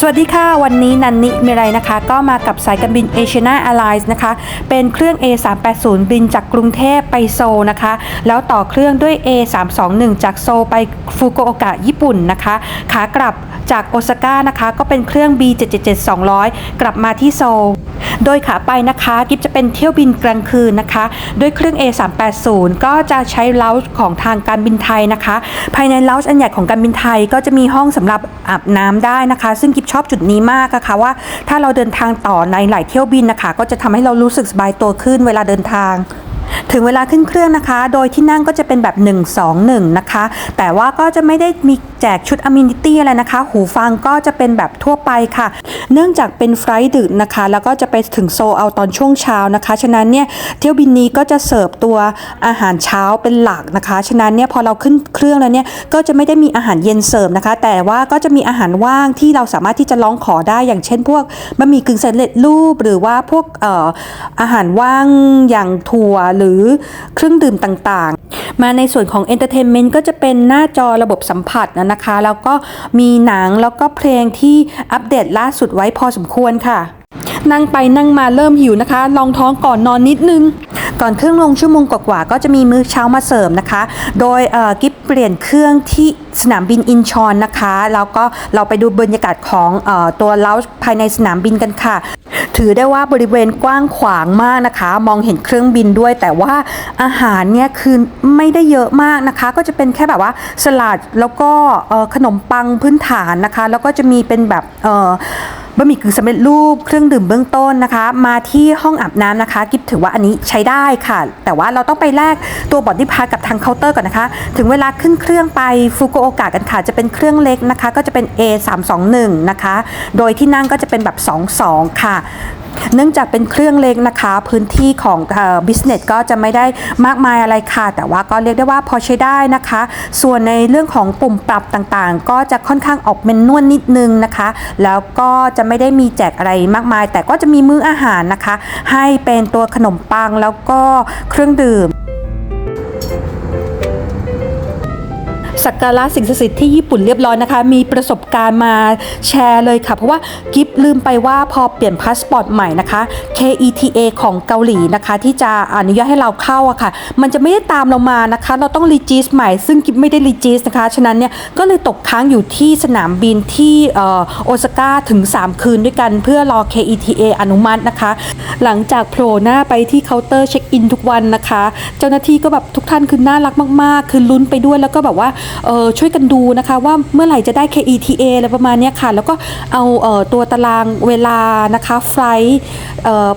สวัสดีค่ะ วันนี้นันนิมิไรนะคะ ก็มากับสายการบิน Asiana Airlines นะคะ เป็นเครื่อง A380 บินจากกรุงเทพไปโซลนะคะ แล้วต่อเครื่องด้วย A321 จากโซลไปฟุกุโอกะญี่ปุ่นนะคะ ขากลับจากโอซาก้านะคะ ก็เป็นเครื่อง B777-200 กลับมาที่โซลโดยขาไปนะคะกิฟจะเป็นเที่ยวบินกลางคืนนะคะ ด้วยเครื่อง A380 ก็จะใช้เลาส์ของทางการบินไทยนะคะ ภายในเลาส์อันใหญ่ของการบินไทยก็จะมีห้องสำหรับอาบน้ำได้นะคะ ซึ่งกิฟชอบจุดนี้มากอะคะ่ะว่าถ้าเราเดินทางต่อในหลายเที่ยวบินนะคะ ก็จะทำให้เรารู้สึกสบายตัวขึ้นเวลาเดินทาง ถึงเวลาขึ้นเครื่องนะคะ โดยที่นั่งก็จะเป็นแบบ 1 2 1 นะคะ แต่ว่าก็จะไม่ได้มีแจกชุดอ m มินิตี้อะไรนะคะ หูฟังก็จะเป็นแบบทั่วไปค่ะ เนื่องจากเป็นไฟล์ดึกนะคะ แล้วก็จะไปถึงโซเอาตอนช่วงเช้านะคะ ฉะนั้นเนี่ยเที่ยวบินนี้ก็จะเสิร์ฟตัวอาหารเช้าเป็นหลักนะคะ ฉะนั้นเนี่ยพอเราขึ้นเครื่องแล้วเนี่ยก็จะไม่ได้มีอาหารเย็นเสิร์ฟนะคะ แต่ว่าก็จะมีอาหารว่างที่เราสามารถที่จะร้องขอได้อย่างเช่น พวกบะหมี่กึ่งสำเร็จรูปหรือว่าพวกอออาหารว่างอย่างถั่วหรือเครื่องดื่มต่างๆ มาในส่วนของเอนเตอร์เทนเมนต์ก็จะเป็นหน้าจอระบบสัมผัสนะคะ แล้วก็มีหนังแล้วก็เพลงที่อัปเดตล่าสุดไว้พอสมควรค่ะ นั่งไปนั่งมาเริ่มหิวนะคะ ลองท้องก่อนนอนนิดนึง ก่อนเครื่องลงชั่วโมงกว่าๆก็จะมีมื้อเช้ามาเสริมนะคะ โดยกิฟเปลี่ยนเครื่องที่สนามบินอินชอนนะคะ แล้วก็เราไปดูบรรยากาศของอตัวเล้าภายในสนามบินกันค่ะ ถือได้ว่าบริเวณกว้างขวางมากนะคะ มองเห็นเครื่องบินด้วย แต่ว่าอาหารเนี่ยคือไม่ได้เยอะมากนะคะ ก็จะเป็นแค่แบบว่าสลัดแล้วก็ขนมปังพื้นฐานนะคะ แล้วก็จะมีเป็นแบบ บะหมี่กึ่งสำเร็จรูปเครื่องดื่มเบื้องต้นนะคะ มาที่ห้องอาบน้ำนะคะ กิฟถือว่าอันนี้ใช้ได้ค่ะ แต่ว่าเราต้องไปแลกตัวบอดดี้พาสกับทางเคาน์เตอร์ก่อนนะคะ ถึงเวลาขึ้นเครื่องไปฟุกุโอกะกันค่ะ จะเป็นเครื่องเล็กนะคะ ก็จะเป็น A321 นะคะ โดยที่นั่งก็จะเป็นแบบ 22 ค่ะ เนื่องจากเป็นเครื่องเล็กนะคะ พื้นที่ของเอ่อ business ก็จะไม่ได้มากมายอะไรค่ะ แต่ว่าก็เรียกได้ว่าพอใช้ได้นะคะ ส่วนในเรื่องของปุ่มปรับต่างๆ ก็จะค่อนข้างออกเมนนวลนิดนึงนะคะ แล้วก็จะไม่ได้มีแจกอะไรมากมาย แต่ก็จะมีมื้ออาหารนะคะ ให้เป็นตัวขนมปังแล้วก็เครื่องดื่ม สักการะสิ่งศักดิ์สิทธิ์ที่ญี่ปุ่นเรียบร้อยนะคะ มีประสบการณ์มาแชร์เลยค่ะ เพราะว่ากิฟลืมไปว่าพอเปลี่ยนพาสปอร์ตใหม่นะคะ KETA ของเกาหลีนะคะ ที่จะอนุญาตให้เราเข้าอะค่ะ มันจะไม่ได้ตามเรามานะคะ เราต้องรีจิสใหม่ซึ่งกิฟไม่ได้รีจิสนะคะ ฉะนั้นเนี่ยก็เลยตกค้างอยู่ที่สนามบินที่โอซาก้าถึง 3 คืนด้วยกัน เพื่อรอ KETA อนุมัตินะคะ หลังจากโผล่หน้าไปที่เคาน์เตอร์เช็คอินทุกวันนะคะ เจ้าหน้าที่ก็แบบทุกท่านคือน่ารักมาก ๆ คือลุ้นไปด้วยแล้วก็แบบว่าช่วยกันดูนะคะว่าเมื่อไหร่จะได้ KETA อะไรประมาณนี้ค่ะ แล้วก็เอาเออตัวตารางเวลานะคะไฟล์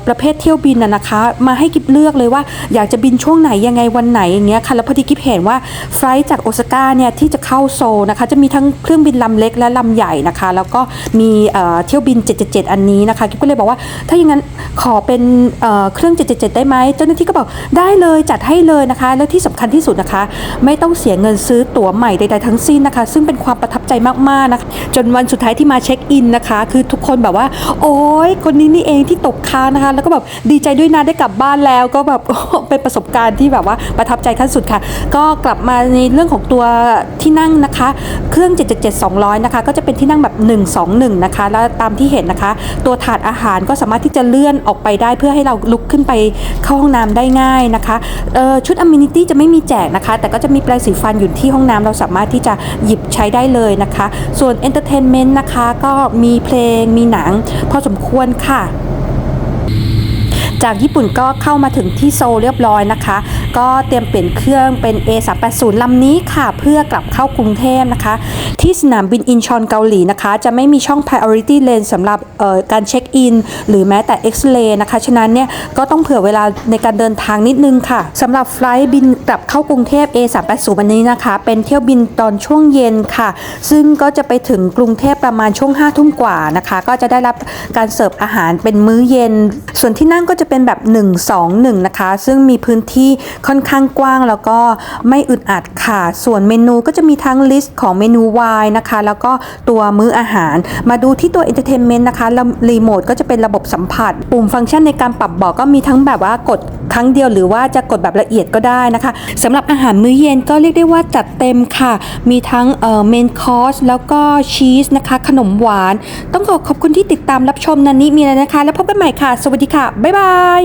ประเภทเที่ยวบินนะคะ มาให้กิบเลือกเลยว่าอยากจะบินช่วงไหนยังไงวันไหนอย่างเงี้ยค่ะแล้วพอดีกิบเห็นว่าไฟล์จากโอซาก้าเนี่ยที่จะเข้าโซนะคะจะมีทั้งเครื่องบินลำเล็กและลำใหญ่นะคะ แล้วก็มีเที่ยวบิน 777 อันนี้นะคะกิบก็เลยบอกว่าถ้าอย่างนั้นขอเป็นเอ่อเครื่อง 777 ได้ไหมเจ้าหน้าที่ก็บอกได้เลยจัดให้เลยนะคะ แล้วที่สำคัญที่สุดนะคะ ไม่ต้องเสียเงินซื้อตั๋วใหม่ใดๆทั้งสิ้นนะคะ ซึ่งเป็นความประทับ ใจมากๆนะคะจนวันสุดท้ายที่มาเช็คอินนะคะ คือทุกคนแบบว่า โอ๊ยคนนี้นี่เองที่ตกค้างนะคะ แล้วก็แบบดีใจด้วยนะได้กลับบ้านแล้วก็แบบเป็นประสบการณ์ที่แบบว่าประทับใจขั้นสุดค่ะ ก็กลับมาในเรื่องของตัวที่นั่งนะคะ เครื่อง 777 200 นะคะ ก็จะเป็นที่นั่งแบบ 121 นะคะ แล้วตามที่เห็นนะคะ ตัวถาดอาหารก็สามารถที่จะเลื่อนออกไปได้เพื่อให้เราลุกขึ้นไปเข้าห้องน้ำได้ง่ายนะคะชุดอ m มินิตี้จะไม่มีแจกนะคะ แต่ก็จะมีแปรงสีฟันอยู่ที่ห้องน้ำเราสามารถที่จะหยิบใช้ได้เลยนะคะ ส่วนเอนเตอร์เทนเมนต์นะคะ ก็มีเพลงมีหนังพอสมควรค่ะจากญี่ปุ่นก็เข้ามาถึงที่โซเรียบร้อยนะคะ ก็เตรียมเปลี่ยนเครื่องเป็น A380 ลำนี้ค่ะ เพื่อกลับเข้ากรุงเทพนะคะ ที่สนามบินอินชอนเกาหลีนะคะ จะไม่มีช่อง priority lane สำหรับการเช็คอินหรือแม้แต่ X-ray นะคะ ฉะนั้นเนี่ยก็ต้องเผื่อเวลาในการเดินทางนิดนึงค่ะสำหรับไฟล์บินกลับเข้ากรุงเทพ A380 วันนี้นะคะ เป็นเที่ยวบินตอนช่วงเย็นค่ะ ซึ่งก็จะไปถึงกรุงเทพประมาณช่วง5ทุ่มกว่านะคะ ก็จะได้รับการเสิร์ฟอาหารเป็นมื้อเย็น ส่วนที่นั่งก็จะเป็นแบบ 1 2 1 นะคะ ซึ่งมีพื้นที่ค่อนข้างกว้างแล้วก็ไม่อึดอัดค่ะ ส่วนเมนูก็จะมีทั้งลิสต์ของเมนูไวน์นะคะ แล้วก็ตัวมื้ออาหาร มาดูที่ตัว Entertainment นต์นะคะรีโมทก็จะเป็นระบบสัมผัส ปุ่มฟังก์ชันในการปรับเบาะก็มีทั้งแบบว่ากดครั้งเดียวหรือว่าจะกดแบบละเอียดก็ได้นะคะสำหรับอาหารมื้อเย็นก็เรียกได้ว่าจัดเต็มค่ะ มีทั้งเอ่อเมนคอร์สแล้วก็ชีสนะคะ ขนมหวาน ต้องขอขอบคุณที่ติดตามรับชมนันนี้มีอะไรนะคะ แล้วพบกันใหม่ค่ะ สวัสดีค่ะ บ๊ายบาย